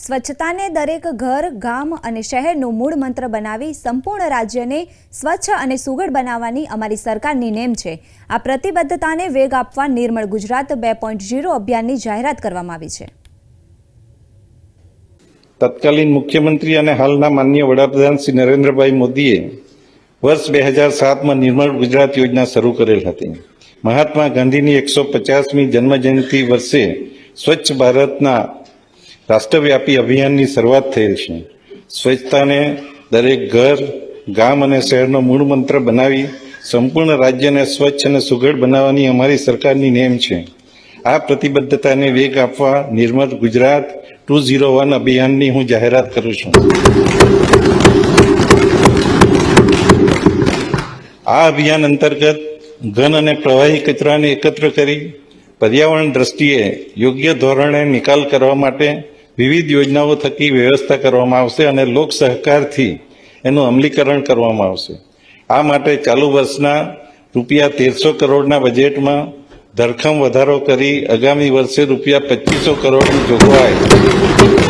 સ્વચ્છતાને દરેક ઘર, ગામ અને શહેરનું મૂળ મંત્ર બનાવી સંપૂર્ણ રાજ્યને સ્વચ્છ અને સુઘડ બનાવવાની અમારી સરકારની નેમ છે. આ પ્રતિબદ્ધતાને વેગ આપવા નિર્મળ ગુજરાત બે પોઈન્ટ ઝીરો અભિયાનની જાહેરાત કરવામાં આવી છે. તત્કાલીન મુખ્યમંત્રી અને હાલના માન્ય વડાપ્રધાન શ્રી નરેન્દ્રભાઈ મોદીએ વર્ષ બે હજાર સાતમાં નિર્મળ ગુજરાત યોજના શરૂ કરેલ હતી. મહાત્મા ગાંધીની એકસો પચાસમી જન્મજયંતિ વર્ષે સ્વચ્છ ભારતના રાષ્ટ્રવ્યાપી અભિયાનની શરૂઆત થયેલ છે. સ્વચ્છતાને દરેક ઘર, ગામ અને શહેરનો મૂળ મંત્ર બનાવી સંપૂર્ણ રાજ્યને સ્વચ્છ અને સુઘડ બનાવવાની અમારી સરકારની નેમ છે. આ પ્રતિબદ્ધતાને વેગ આપવા Nirmal Gujarat two zero one અભિયાનની હું જાહેરાત કરું છું. આ અભિયાન અંતર્ગત ઘન અને પ્રવાહી કચરાને એકત્ર કરી પર્યાવરણ દ્રષ્ટિએ યોગ્ય ધોરણે નિકાલ કરવા માટે વિવિધ યોજનાઓ થકી વ્યવસ્થા કરવામાં આવશે અને લોક સહકારથી એનું અમલીકરણ કરવામાં આવશે. આ માટે ચાલુ વર્ષના રૂપિયા તેરસો કરોડના બજેટમાં ધરખમ વધારો કરી આગામી વર્ષે રૂપિયા પચીસો કરોડની જોગવાઈ.